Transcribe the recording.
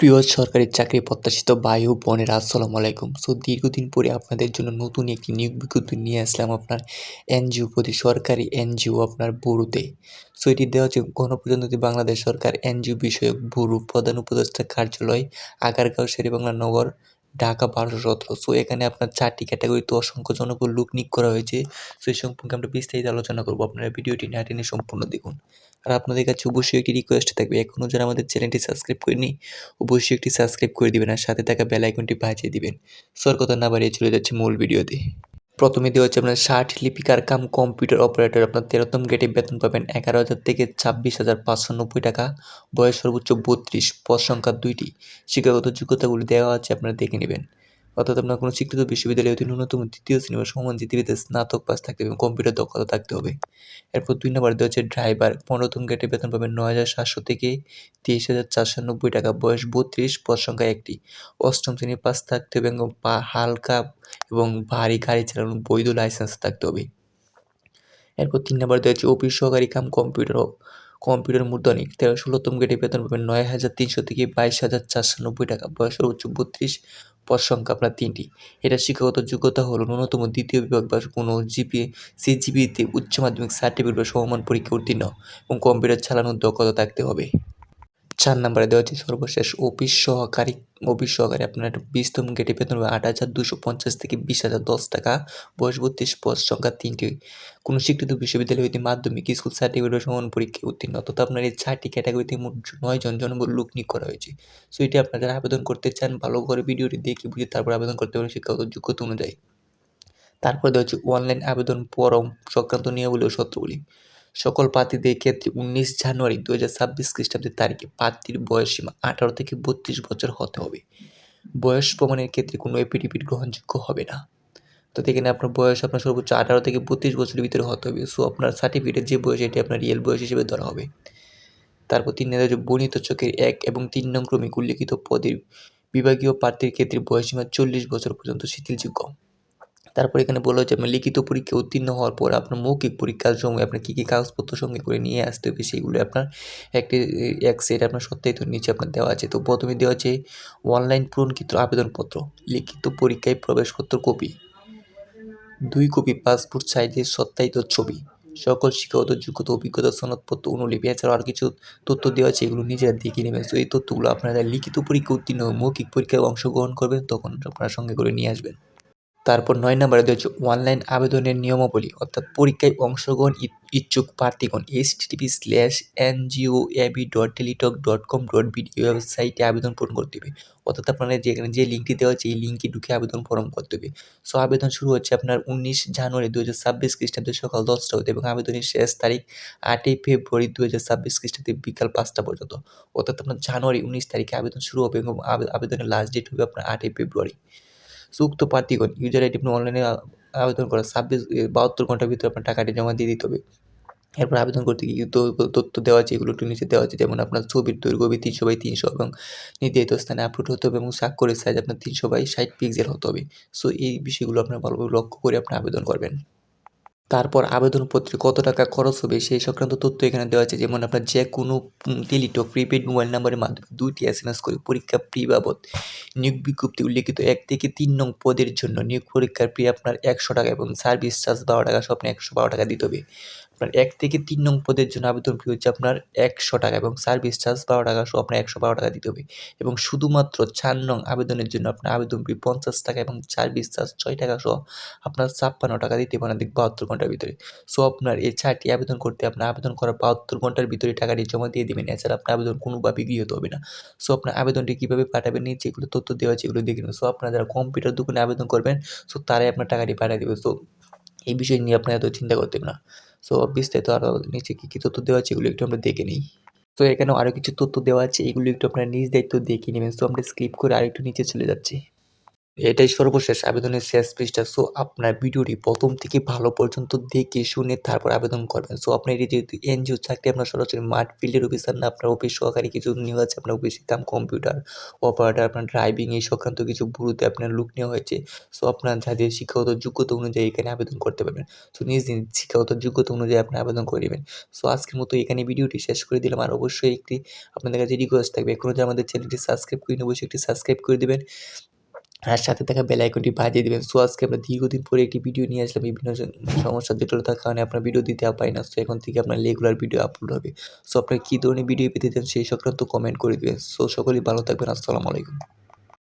প্রিয় সরকারি চাকরি প্রত্যাশিত ও বোনেরা, আসসালামু আলাইকুম। সো, দীর্ঘদিন পরে আপনাদের জন্য নতুন একটি নিয়োগ বিজ্ঞপ্তি নিয়ে আসলাম আপনার এনজিও প্রতি সরকারি এনজিও আপনার বড়ুতে সো, এটি দেওয়া হচ্ছে গণপ্রজাতন্ত্রী বাংলাদেশ সরকার এনজিও বিষয়ক বড়ু প্রধান উপদেষ্টা কার্যালয়, আগারগাঁও, শেরিবাংলা নগর, ঢাকা বারোশো সতেরো। সো, এখানে আপনার চারটি ক্যাটাগরিতে অসংখ্য জনবল লোক নিয়োগ করা হয়েছে। সো, এই সম্পর্কে আমরা বিস্তারিত আলোচনা করব। আপনারা ভিডিওটি না টেনে সম্পূর্ণ দেখুন। আর আপনাদের কাছে অবশ্যই একটি রিকোয়েস্ট থাকবে এখনও যারা আমাদের চ্যানেলটি সাবস্ক্রাইব করেনি অবশ্যই একটি সাবস্ক্রাইব করে দিবেন আর সাথে থাকা বেল আইকনটি বাজিয়ে দিবেন। সর কথা না বাড়িয়ে চলে যাচ্ছে মূল ভিডিওতে। প্রথমে দেওয়া হচ্ছে আপনার ষাট লিপিকার কাম কম্পিউটার অপারেটর আপনার তেরোতম গেটে বেতন পাবেন এগারো হাজার থেকে ছাব্বিশ হাজার পাঁচশো নব্বই টাকা, বয়স সর্বোচ্চ বত্রিশ, পদ সংখ্যা দুইটি। শিক্ষাগত যোগ্যতাগুলি দেওয়া আছে, আপনারা দেখে নেবেন। অর্থাৎ আপনার কোনো স্বীকৃত বিশ্ববিদ্যালয়ে অতি ন্যূনতম তৃতীয় শ্রেণি বা সমান জিতিভিতে স্নাতক পাস থাকতে হবে কম্পিউটার দক্ষতা থাকতে হবে। এরপর দুই নম্বর দেওয়া হচ্ছে ড্রাইভার। পনেরোতম গেটে বেতন পাবেন নয় হাজার সাতশো থেকে তেইশ হাজার চারশো নব্বই টাকা। বয়স বত্রিশ, পদ সংখ্যা একটি। অষ্টম শ্রেণির পাস থাকতে হবে এবং হালকা এবং ভারী গাড়ি চালানোর বৈধ লাইসেন্স থাকতে হবে। এরপর তিন নম্বর দেওয়া হচ্ছে অফিস সহকারী কাম কম্পিউটার কম্পিউটার মূর্ধনিক তেরো, ষোলোতম গেটে বেতন পাবেন নয় হাজার তিনশো থেকে বাইশ হাজার চারশো নব্বই টাকা। বয়স সর্বোচ্চ বত্রিশ পদ সংখ্যা আপনার তিনটি। এটা শিক্ষাগত যোগ্যতা হলো ন্যূনতম দ্বিতীয় বিভাগ বা কোনো জিপি সিজিপিতে উচ্চ মাধ্যমিক সার্টিফিকেট বা সমমান পরীক্ষা উত্তীর্ণ এবং কম্পিউটার চালানোর দক্ষতা থাকতে হবে। চার নম্বরে দেওয়া হচ্ছে সর্বশেষ অফিস সহকারী অফিস সহকারী আপনার বিশতম গেটে বেতন হবে আট হাজার দুশো পঞ্চাশ থেকে বিশ হাজার দশ টাকা। বয়স বত্রিশ, পদ সংখ্যা তিনটি। কোনো স্বীকৃত বিশ্ববিদ্যালয় হইতে মাধ্যমিক, স্কুল সার্টিফিকেট বা সমান পরীক্ষায় উত্তীর্ণ। অর্থাৎ আপনার এই চারটি ক্যাটাগরিতে মোট নয় জন জনবল লোক নিয়োগ করা হয়েছে। সো এটি আপনারা আবেদন করতে চান, ভালো করে ভিডিওটি দেখে বুঝে তারপর আবেদন করতে পারেন শিক্ষাগত যোগ্যতা অনুযায়ী। তারপর দেওয়া হচ্ছে অনলাইন আবেদন ফরম সংক্রান্ত নিয়মাবলী ও সত্যগুলি সকল প্রার্থীদের ক্ষেত্রে উনিশ জানুয়ারি দু হাজার ছাব্বিশ খ্রিস্টাব্দের তারিখে প্রার্থীর বয়স সীমা আঠারো থেকে বত্রিশ বছর হতে হবে। বয়স প্রমাণের ক্ষেত্রে কোনো এপিডিপিট গ্রহণযোগ্য হবে না। তো এখানে আপনার বয়স আপনার সর্বোচ্চ আঠারো থেকে বত্রিশ বছরের ভিতরে হতে হবে। সো আপনার সার্টিফিকেটের যে বয়স, এটি আপনার রিয়েল বয়স হিসেবে ধরা হবে। তারপর তিন নম্বর বর্ণিত চোখের এক এবং তিন নং ক্রমিক উল্লিখিত পদের বিভাগীয় প্রার্থীর ক্ষেত্রে বয়সীমা চল্লিশ বছর পর্যন্ত শিথিলযোগ্য। তারপর এখানে বলা হচ্ছে আপনার লিখিত পরীক্ষা উত্তীর্ণ হওয়ার পর আপনার মৌখিক পরীক্ষার সময় আপনার কী কী কাগজপত্র সঙ্গে করে নিয়ে আসতে হবে সেইগুলো আপনার একটি, এক সেট আপনার সত্যায়িত নিচে আপনার দেওয়া আছে। তো প্রথমে দেওয়া আছে, অনলাইন পূরণকৃত আবেদনপত্র, লিখিত পরীক্ষায় প্রবেশপত্র কপি, দুই কপি পাসপোর্ট সাইজের সত্যায়িত ছবি, সকল শিক্ষাগত যোগ্যতা, অভিজ্ঞতা, সনদপত্র, অনুলিপি, এছাড়াও আর কিছু তথ্য দেওয়া আছে, এগুলো নিজেরা দেখে নেবেন। তো এই তথ্যগুলো আপনারা লিখিত পরীক্ষা উত্তীর্ণ মৌখিক পরীক্ষায় অংশগ্রহণ করবেন, তখন আপনারা সঙ্গে করে নিয়ে আসবেন। তারপর নয় নম্বরে দেওয়া হচ্ছে অনলাইন আবেদনের নিয়মাবলী, অর্থাৎ পরীক্ষায় অংশগ্রহণ ইচ্ছুক প্রার্থীগণ HTTP slash NGO AB dot Teletalk dot com dot BD ওয়েবসাইটে আবেদন পূরণ করতে হবে। অর্থাৎ আপনারা যেখানে যে লিঙ্কটি দেওয়া হচ্ছে এই লিঙ্কে ঢুকে আবেদন ফর্ম করতে হবে। সো আবেদন শুরু হচ্ছে আপনার উনিশ জানুয়ারি দু হাজার ছাব্বিশ খ্রিস্টাব্দে সকাল দশটা হতে এবং আবেদনের শেষ তারিখ আটই ফেব্রুয়ারি দু হাজার ছাব্বিশ খ্রিস্টাব্দে বিকাল পাঁচটা পর্যন্ত। অর্থাৎ আপনার জানুয়ারি উনিশ তারিখে আবেদন শুরু হবে এবং আবেদনের লাস্ট ডেট হবে আপনার আটই ফেব্রুয়ারি। সুক্ত প্রার্থীগণ ইউজার আইডি আপনি অনলাইনে আবেদন করা, ছাব্বিশ বাহাত্তর ঘণ্টার ভিতরে আপনার টাকাটি জমা দিয়ে দিতে হবে। এরপর আবেদন করতে গিয়ে তথ্য দেওয়া আছে, এগুলো একটু নিচে দেওয়া আছে, যেমন আপনার ছবির দৈর্ঘ্য হবে তিনশো বাই তিনশো এবং নির্ধারিত স্থানে আপলোড হতে হবে এবং স্বাক্ষরের সাইজ আপনার তিনশো বাই ষাট পিক্সেল হতে হবে। সো এই বিষয়গুলো আপনার ভালোভাবে লক্ষ্য করে আপনি আবেদন করবেন। তারপর আবেদনপত্রে কত টাকা খরচ হবে সেই সংক্রান্ত তথ্য এখানে দেওয়া আছে। যেমন আপনার যে কোনো টেলিটক প্রিপেড মোবাইল নাম্বারের মাধ্যমে দুইটি এস এম এস করে পরীক্ষা ফি বাবদ নিয়োগ বিজ্ঞপ্তি উল্লেখিত এক থেকে তিন নং পদের জন্য নিয়োগ পরীক্ষার ফি আপনার একশো টাকা এবং সার্ভিস চার্জ বারো টাকা, স্বপ্নে একশো বারো টাকা দিতে হবে। আপনার এক থেকে তিন নং পদের জন্য আবেদন ফি হচ্ছে আপনার একশো টাকা এবং সার্ভিস চার্জ বারো টাকা সহ আপনার একশো বারো টাকা দিতে হবে। এবং শুধুমাত্র চার নং আবেদনের জন্য আপনার আবেদন ফি পঞ্চাশ টাকা এবং সার্ভিস চার্জ ছয় টাকা সহ আপনার ছাপ্পান্ন টাকা দিতে পারেন দেখ বাহাত্তর ঘণ্টার ভিতরে। সো আপনার এই চারটি আবেদন করতে আপনার আবেদন করার বাহাত্তর ঘণ্টার ভিতরে টাকাটি জমা দিয়ে দেবেন, এছাড়া আপনার আবেদন কোনোভাবে গৃহীত হবে না। সো আপনার আবেদনটি কীভাবে পাঠাবেন নিয়ে যেগুলো তথ্য দেওয়া আছে এগুলো দেখে নেবেন। সো আপনারা যারা কম্পিউটার দোকানে আবেদন করবেন, সো তারাই আপনার টাকাটি পাঠিয়ে দেবে। সো এই বিষয় নিয়ে আপনার এত চিন্তা করতে না। সো বিস্তারিত আরও নিচে কী কী তথ্য দেওয়া আছে, এগুলো একটু আমরা দেখে নিই। তো এখানেও আরও কিছু তথ্য দেওয়া আছে, এগুলো একটু আপনারা নিজ দায়িত্ব দেখে নেবেন। সো আমরা স্কিপ করে আরেকটু নিচে চলে যাচ্ছি। এটাই সর্বশেষ আবেদনের শেষ পৃষ্ঠা। সো আপনার ভিডিওটি প্রথম থেকে ভালো পর্যন্ত দেখে শুনে তারপর আবেদন করবেন। সো আপনার এটি যেহেতু এনজিও চাকরি, আপনার সরাসরি মাঠ ফিল্ডের অফিসার না, আপনার অফিস সহকারী কিছু নিয়োগ আছে, আপনার অফিসের কাম কম্পিউটার অপারেটর আপনার ড্রাইভিং এই সংক্রান্ত কিছু বুড়োতে আপনার লুক নেওয়া হয়েছে। সো আপনার যাদের শিক্ষাগত যোগ্যতা অনুযায়ী এখানে আবেদন করতে পারবেন। সো নিজ নিজ শিক্ষাগত যোগ্যতা অনুযায়ী আপনি আবেদন করে দিবেন। সো আজকের মতো এখানে ভিডিওটি শেষ করে দিলাম। আর অবশ্যই একটি আপনাদের কাছে রিকোয়েস্ট থাকবে এখনও যে আমাদের চ্যানেলটি সাবস্ক্রাইব করিনি, অবশ্যই একটি সাবস্ক্রাইব করে দিবেন। আর সাথে থাকা বেল আইকনটি বাজিয়ে দেবেন সো আজকে আমরা দীর্ঘদিন পরে একটি ভিডিও নিয়ে আসলাম বিভিন্ন সমস্যা জটিলতার কারণে আপনার ভিডিও দিতে পারি না। সো এখন থেকে আপনার রেগুলার ভিডিও আপলোড হবে। সো আপনার কী ধরনের ভিডিও পেতে চান সেই সংক্রান্ত কমেন্ট করে দেবেন সো সকলেই ভালো থাকবেন। আসসালামু আলাইকুম।